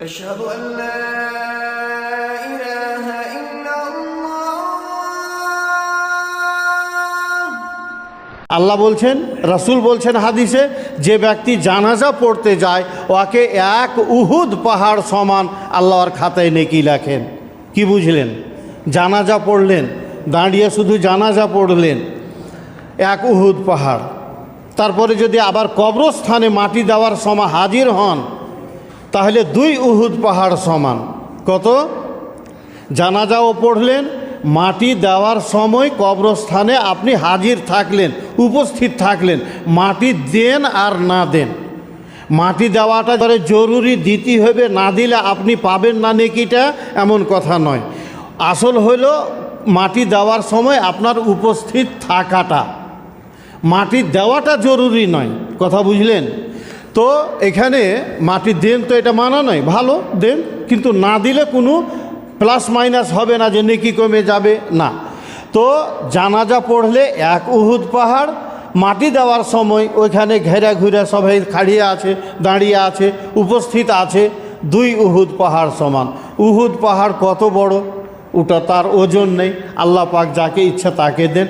أشهد أن لا إله إلا الله আল্লাহ বলছেন রাসূল বলছেন হাদিসে যে ব্যক্তি জানাজা পড়তে যায় ওকে এক উহুদ পাহাড় সমান আল্লাহর খাতায় নেকি লেখেন কি বুঝলেন জানাজা পড়লেন দাঁড়িয়ে শুধু জানাজা পড়লেন এক উহুদ পাহাড় তারপরে যদি আবার কবরস্থানে মাটি দেওয়ার সময় হাজির হন তাহলে দুই উহুদ পাহাড় সমান। কত? জানাজাও পড়লেন, মাটি দেওয়ার সময় কবরস্থানে আপনি হাজির থাকলেন, উপস্থিত থাকলেন, মাটি দেন আর না দেন। মাটি দেওয়াটা ধরে জরুরি, দিতে হবে, না দিলে আপনি পাবেন না নেকিটা, এমন কথা নয়। আসল হইল, মাটি দেওয়ার সময় আপনার উপস্থিত থাকাটা। মাটি দেওয়াটা জরুরি নয়। কথা বুঝলেন? তো এখানে মাটি দেন তো এটা মানা নয় ভালো দেন, কিন্তু না দিলে কোনো প্লাস মাইনাস হবে না যে নেকি কমে যাবে, না। তো জানাজা পড়লে এক উহুদ পাহাড়, মাটি দেওয়ার সময় ওইখানে ঘেরা ঘুরে সবাই খাড়িয়ে আছে, দাঁড়িয়ে আছে, উপস্থিত আছে, দুই উহুদ পাহাড় সমান। উহুদ পাহাড় কত বড়? ওটা তার ওজন নেই, আল্লাহ পাক যাকে ইচ্ছা তাকে দেন।